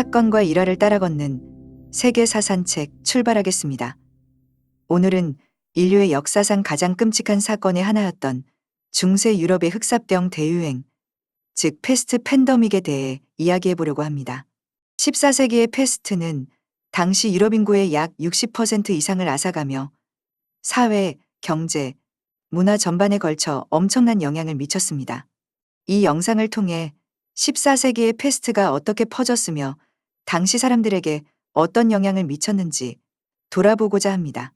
사건과 일화를 따라 걷는 세계 사산책 출발하겠습니다. 오늘은 인류의 역사상 가장 끔찍한 사건의 하나였던 중세 유럽의 흑사병 대유행, 즉 패스트 팬더믹에 대해 이야기해 보려고 합니다. 14세기의 패스트는 당시 유럽 인구의 약 60% 이상을 앗아가며 사회, 경제, 문화 전반에 걸쳐 엄청난 영향을 미쳤습니다. 이 영상을 통해 14세기의 패스트가 어떻게 퍼졌으며 당시 사람들에게 어떤 영향을 미쳤는지 돌아보고자 합니다.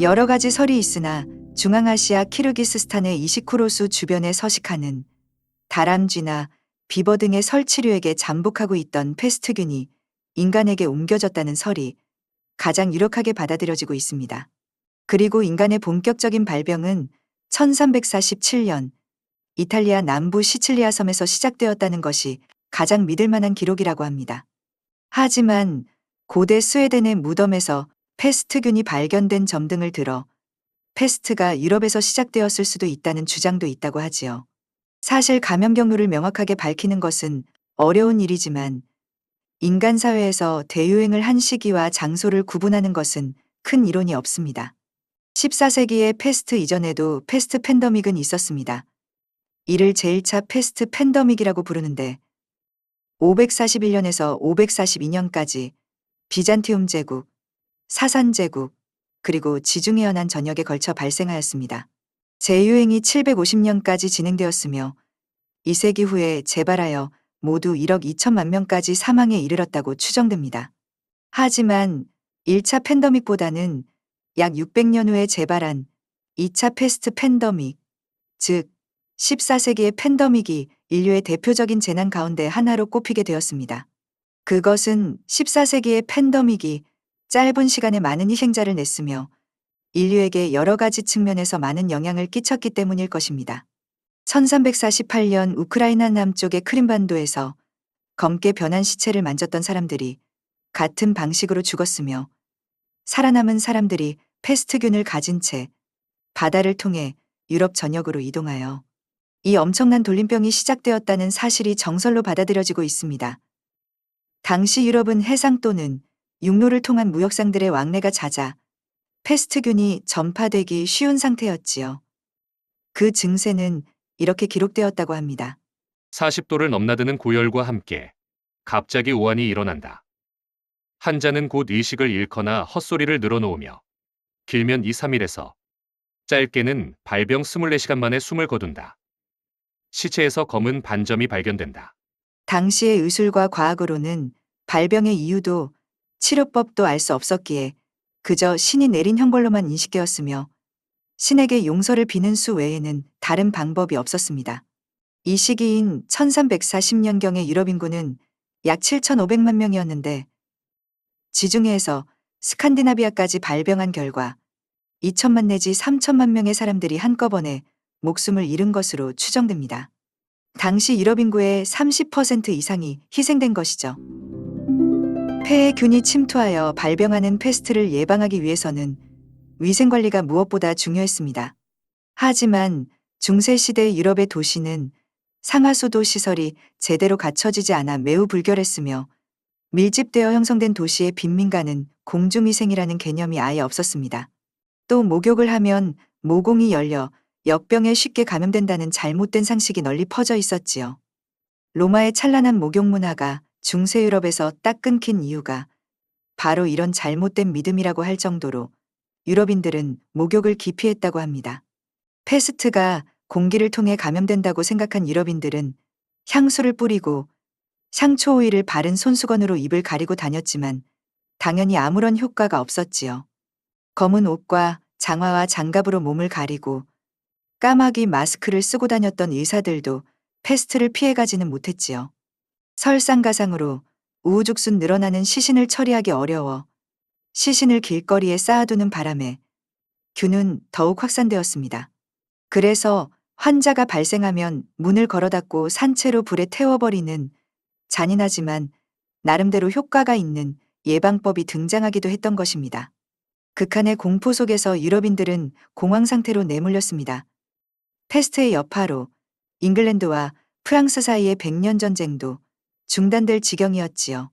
여러 가지 설이 있으나 중앙아시아 키르기스스탄의 이시쿠로스 주변에 서식하는 다람쥐나 비버 등의 설치류에게 잠복하고 있던 패스트균이 인간에게 옮겨졌다는 설이 가장 유력하게 받아들여지고 있습니다. 그리고 인간의 본격적인 발병은 1347년 이탈리아 남부 시칠리아 섬에서 시작되었다는 것이 가장 믿을 만한 기록이라고 합니다. 하지만 고대 스웨덴의 무덤에서 패스트균이 발견된 점 등을 들어 패스트가 유럽에서 시작되었을 수도 있다는 주장도 있다고 하지요. 사실 감염 경로를 명확하게 밝히는 것은 어려운 일이지만 인간 사회에서 대유행을 한 시기와 장소를 구분하는 것은 큰 이론이 없습니다. 14세기의 패스트 이전에도 패스트 팬더믹은 있었습니다. 이를 제1차 패스트 팬더믹이라고 부르는데 541년에서 542년까지 비잔티움 제국, 사산 제국, 그리고 지중해 연안 전역에 걸쳐 발생하였습니다. 재유행이 750년까지 진행되었으며 2세기 후에 재발하여 모두 1억 2천만 명까지 사망에 이르렀다고 추정됩니다. 하지만 1차 팬더믹보다는 약 600년 후에 재발한 2차 패스트 팬더믹, 즉 14세기의 팬더믹이 인류의 대표적인 재난 가운데 하나로 꼽히게 되었습니다. 그것은 14세기의 팬더믹이 짧은 시간에 많은 희생자를 냈으며 인류에게 여러 가지 측면에서 많은 영향을 끼쳤기 때문일 것입니다. 1348년 우크라이나 남쪽의 크림반도에서 검게 변한 시체를 만졌던 사람들이 같은 방식으로 죽었으며 살아남은 사람들이 패스트균을 가진 채 바다를 통해 유럽 전역으로 이동하여 이 엄청난 돌림병이 시작되었다는 사실이 정설로 받아들여지고 있습니다. 당시 유럽은 해상 또는 육로를 통한 무역상들의 왕래가 잦아 패스트균이 전파되기 쉬운 상태였지요. 그 증세는 이렇게 기록되었다고 합니다. 40도를 넘나드는 고열과 함께 갑자기 오한이 일어난다. 환자는 곧 의식을 잃거나 헛소리를 늘어놓으며 길면 2, 3일에서 짧게는 발병 24시간 만에 숨을 거둔다. 시체에서 검은 반점이 발견된다. 당시의 의술과 과학으로는 발병의 이유도 치료법도 알 수 없었기에 그저 신이 내린 형벌로만 인식되었으며 신에게 용서를 비는 수 외에는 다른 방법이 없었습니다. 이 시기인 1340년경의 유럽 인구는 약 7,500만 명이었는데 지중해에서 스칸디나비아까지 발병한 결과 2천만 내지 3천만 명의 사람들이 한꺼번에 목숨을 잃은 것으로 추정됩니다. 당시 유럽 인구의 30% 이상이 희생된 것이죠. 폐에 균이 침투하여 발병하는 패스트를 예방하기 위해서는 위생 관리가 무엇보다 중요했습니다. 하지만 중세시대 유럽의 도시는 상하수도 시설이 제대로 갖춰지지 않아 매우 불결했으며 밀집되어 형성된 도시의 빈민가는 공중위생이라는 개념이 아예 없었습니다. 또 목욕을 하면 모공이 열려 역병에 쉽게 감염된다는 잘못된 상식이 널리 퍼져 있었지요. 로마의 찬란한 목욕 문화가 중세 유럽에서 딱 끊긴 이유가 바로 이런 잘못된 믿음이라고 할 정도로 유럽인들은 목욕을 기피했다고 합니다. 패스트가 공기를 통해 감염된다고 생각한 유럽인들은 향수를 뿌리고 향초 오일을 바른 손수건으로 입을 가리고 다녔지만 당연히 아무런 효과가 없었지요. 검은 옷과 장화와 장갑으로 몸을 가리고 까마귀 마스크를 쓰고 다녔던 의사들도 패스트를 피해가지는 못했지요. 설상가상으로 우후죽순 늘어나는 시신을 처리하기 어려워 시신을 길거리에 쌓아두는 바람에 균은 더욱 확산되었습니다. 그래서 환자가 발생하면 문을 걸어 닫고 산채로 불에 태워버리는 잔인하지만 나름대로 효과가 있는 예방법이 등장하기도 했던 것입니다. 극한의 공포 속에서 유럽인들은 공황 상태로 내몰렸습니다. 패스트의 여파로 잉글랜드와 프랑스 사이의 백년 전쟁도 중단될 지경이었지요.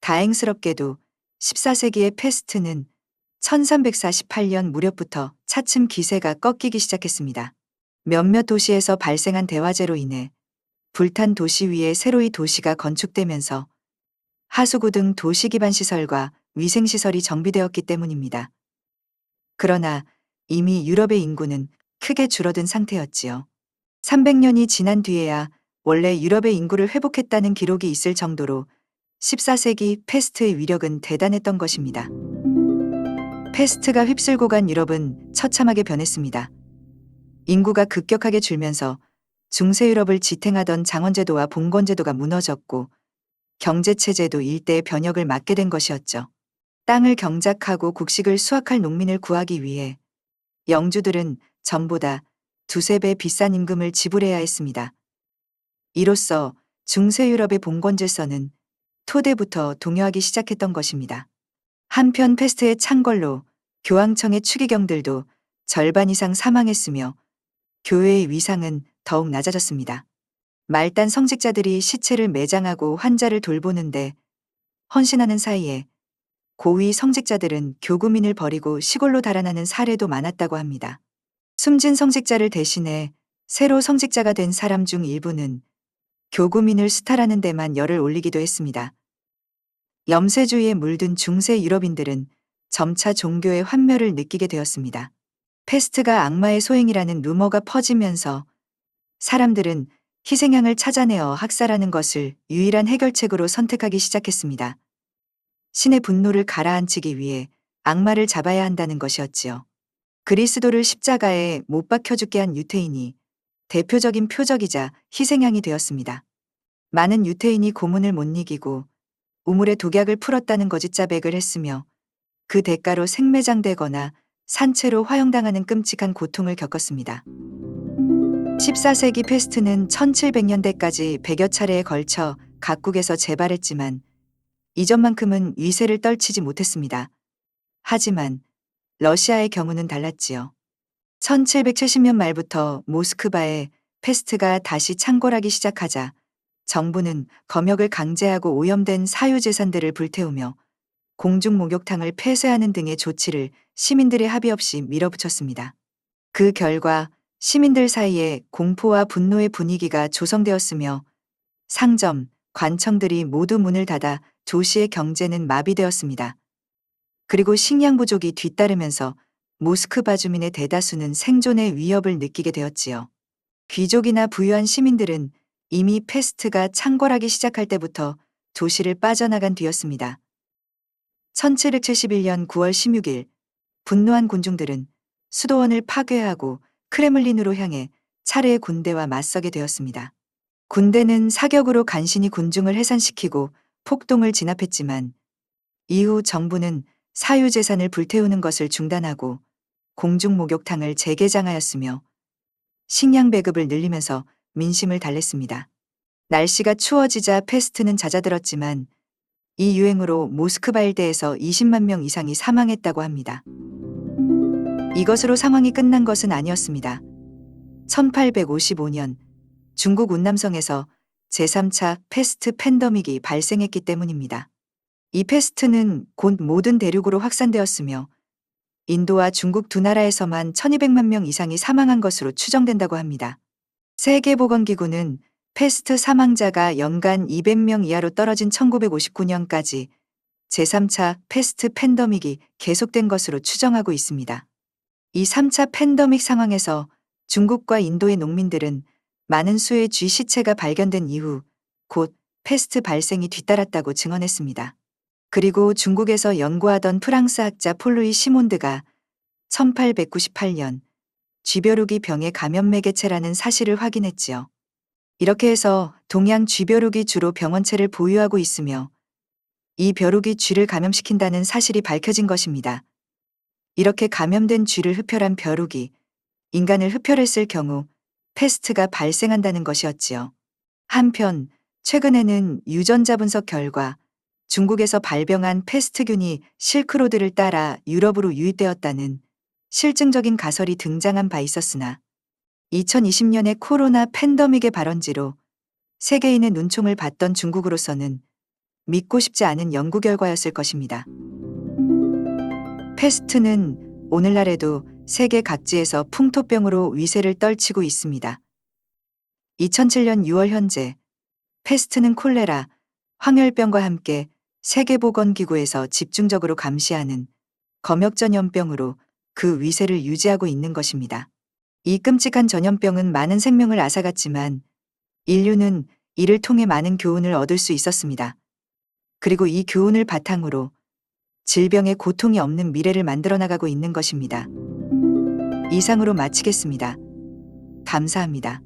다행스럽게도 14세기의 패스트는 1348년 무렵부터 차츰 기세가 꺾이기 시작했습니다. 몇몇 도시에서 발생한 대화재로 인해 불탄 도시 위에 새로이 도시가 건축되면서 하수구 등 도시 기반 시설과 위생 시설이 정비되었기 때문입니다. 그러나 이미 유럽의 인구는 크게 줄어든 상태였지요. 300년이 지난 뒤에야 원래 유럽의 인구를 회복했다는 기록이 있을 정도로 14세기 패스트의 위력은 대단했던 것입니다. 패스트가 휩쓸고 간 유럽은 처참하게 변했습니다. 인구가 급격하게 줄면서 중세 유럽을 지탱하던 장원제도와 봉건제도가 무너졌고 경제체제도 일대의 변혁을 맞게 된 것이었죠. 땅을 경작하고 국식을 수확할 농민을 구하기 위해 영주들은 전보다 두세 배 비싼 임금을 지불해야 했습니다. 이로써 중세 유럽의 봉건 질서는 토대부터 동요하기 시작했던 것입니다. 한편 패스트의 창걸로 교황청의 추기경들도 절반 이상 사망했으며 교회의 위상은 더욱 낮아졌습니다. 말단 성직자들이 시체를 매장하고 환자를 돌보는데 헌신하는 사이에 고위 성직자들은 교구민을 버리고 시골로 달아나는 사례도 많았다고 합니다. 숨진 성직자를 대신해 새로 성직자가 된 사람 중 일부는 교구민을 수탈하는 데만 열을 올리기도 했습니다. 염세주의에 물든 중세 유럽인들은 점차 종교의 환멸을 느끼게 되었습니다. 패스트가 악마의 소행이라는 루머가 퍼지면서 사람들은 희생양을 찾아내어 학살하는 것을 유일한 해결책으로 선택하기 시작했습니다. 신의 분노를 가라앉히기 위해 악마를 잡아야 한다는 것이었지요. 그리스도를 십자가에 못 박혀 죽게 한 유태인이 대표적인 표적이자 희생양이 되었습니다. 많은 유태인이 고문을 못 이기고 우물에 독약을 풀었다는 거짓자백을 했으며 그 대가로 생매장되거나 산채로 화형당하는 끔찍한 고통을 겪었습니다. 14세기 패스트는 1700년대까지 100여 차례에 걸쳐 각국에서 재발했지만 이전만큼은 위세를 떨치지 못했습니다. 하지만 러시아의 경우는 달랐지요. 1770년 말부터 모스크바에 패스트가 다시 창궐하기 시작하자 정부는 검역을 강제하고 오염된 사유재산들을 불태우며 공중 목욕탕을 폐쇄하는 등의 조치를 시민들의 합의 없이 밀어붙였습니다. 그 결과 시민들 사이에 공포와 분노의 분위기가 조성되었으며 상점, 관청들이 모두 문을 닫아 도시의 경제는 마비되었습니다. 그리고 식량 부족이 뒤따르면서 모스크바 주민의 대다수는 생존의 위협을 느끼게 되었지요. 귀족이나 부유한 시민들은 이미 패스트가 창궐하기 시작할 때부터 도시를 빠져나간 뒤였습니다. 1771년 9월 16일 분노한 군중들은 수도원을 파괴하고 크레물린으로 향해 차례의 군대와 맞서게 되었습니다. 군대는 사격으로 간신히 군중을 해산시키고 폭동을 진압했지만 이후 정부는 사유재산을 불태우는 것을 중단하고 공중 목욕탕을 재개장하였으며 식량 배급을 늘리면서 민심을 달랬습니다. 날씨가 추워지자 패스트는 잦아들었지만 이 유행으로 모스크바 일대에서 20만 명 이상이 사망했다고 합니다. 이것으로 상황이 끝난 것은 아니었습니다. 1855년 중국 운남성에서 제3차 패스트 팬더믹이 발생했기 때문입니다. 이 패스트는 곧 모든 대륙으로 확산되었으며 인도와 중국 두 나라에서만 1200만 명 이상이 사망한 것으로 추정된다고 합니다. 세계보건기구는 패스트 사망자가 연간 200명 이하로 떨어진 1959년까지 제3차 패스트 팬더믹이 계속된 것으로 추정하고 있습니다. 이 3차 팬더믹 상황에서 중국과 인도의 농민들은 많은 수의 쥐 시체가 발견된 이후 곧 패스트 발생이 뒤따랐다고 증언했습니다. 그리고 중국에서 연구하던 프랑스 학자 폴루이 시몬드가 1898년 쥐벼룩이 병의 감염 매개체라는 사실을 확인했지요. 이렇게 해서 동양 쥐벼룩이 주로 병원체를 보유하고 있으며 이 벼룩이 쥐를 감염시킨다는 사실이 밝혀진 것입니다. 이렇게 감염된 쥐를 흡혈한 벼룩이 인간을 흡혈했을 경우 패스트가 발생한다는 것이었지요. 한편 최근에는 유전자 분석 결과 중국에서 발병한 패스트균이 실크로드를 따라 유럽으로 유입되었다는 실증적인 가설이 등장한 바 있었으나 2020년의 코로나 팬더믹의 발원지로 세계인의 눈총을 받던 중국으로서는 믿고 싶지 않은 연구 결과였을 것입니다. 패스트는 오늘날에도 세계 각지에서 풍토병으로 위세를 떨치고 있습니다. 2007년 6월 현재 패스트는 콜레라, 황열병과 함께 세계보건기구에서 집중적으로 감시하는 검역 전염병으로 그 위세를 유지하고 있는 것입니다. 이 끔찍한 전염병은 많은 생명을 앗아갔지만 인류는 이를 통해 많은 교훈을 얻을 수 있었습니다. 그리고 이 교훈을 바탕으로 질병의 고통이 없는 미래를 만들어 나가고 있는 것입니다. 이상으로 마치겠습니다. 감사합니다.